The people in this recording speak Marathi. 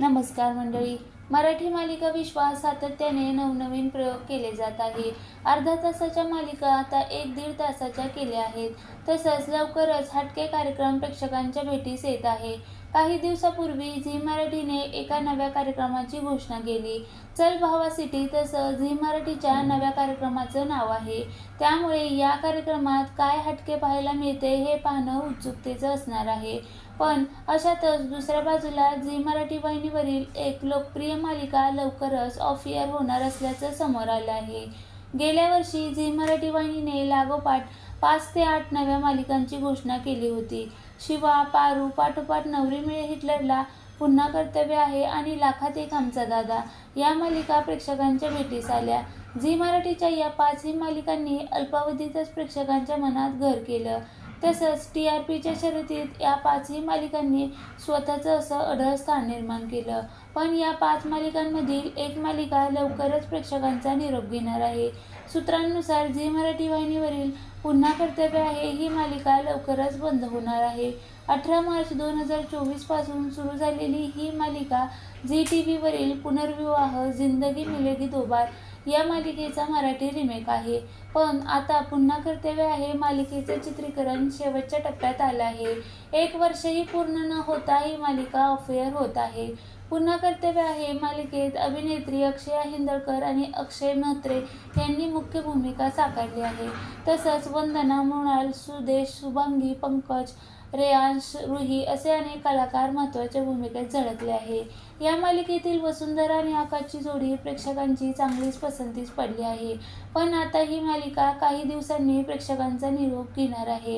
नमस्कार मंडळी. मराठी मालिका विश्वास सातत्याने नवनवीन प्रयोग केले जात आहे अर्धा तासाच्या मालिका आता एक दीड तासाच्या केल्या आहेत. तसंच लवकरच हटके कार्यक्रम प्रेक्षकांच्या भेटीस येत आहे. काही दिवसापूर्वी झी मराठीने एका नव्या कार्यक्रमाची घोषणा केली. चल भावा सिटी तसं झी मराठीच्या नव्या कार्यक्रमाचं नाव आहे. त्यामुळे या कार्यक्रमात काय हटके पाहायला मिळते हे पाहणं उत्सुकतेचं असणार आहे. पण अशातच दुसऱ्या बाजूला झी मराठी वाहिनीवरील एक लोकप्रिय मालिका लवकरच ऑफ एअर होणार असल्याचं समोर आलं आहे. गेल्या वर्षी झी मराठी वाहिनीने लागोपाठ पाच ते आठ नव्या मालिकांची घोषणा केली होती. शिवा पारू पाठोपाठ नवरी मिळे हिटलरला पुन्हा कर्तव्य आहे आणि लाखात एक आमचा दादा या मालिका प्रेक्षकांच्या भेटीस आल्या. झी मराठीच्या या पाचही मालिकांनी अल्पावधीतच प्रेक्षकांच्या मनात घर केलं. तसंच टी आर पीच्या शर्यतीत या पाचही मालिकांनी स्वतःचं असं अढळ स्थान निर्माण केलं. पण या पाच मालिकांमधील एक मालिका लवकरच प्रेक्षकांचा निरोप घेणार आहे. सूत्रांनुसार झी मराठी वाहिनीवरील पुन्हा कर्तव्य आहे ही मालिका लवकरच बंद होणार आहे. अठरा मार्च दोन हजार चोवीसपासून सुरू झालेली ही मालिका झी टी व्हीवरील पुनर्विवाह जिंदगी मिलेगी दोबार या मालिकेचा मराठी रिमेक आहे. पण आता पुन्हा कर्तव्य आहे मालिकेचे चित्रीकरण. शेवटच्या टप्प्यात आलं आहे. एक वर्षही पूर्ण न होता ही मालिका अफेअर होत आहे. पुन्हा कर्तव्य आहे मालिकेत अभिनेत्री अक्षया हिंदळकर आणि अक्षय म्हात्रे यांनी मुख्य भूमिका साकारली आहे. तसंच वंदना मृणाल सुदेश शुभांगी पंकज रेयांश रुही असे अनेक कलाकार महत्त्वाच्या भूमिकेत झळकले आहे. या मालिकेतील वसुंधरा आणि आकाशची जोडी प्रेक्षकांची चांगलीच पसंतीस पडली आहे. पण आता ही मालिका काही दिवसांनी प्रेक्षकांचा निरोप घेणार आहे.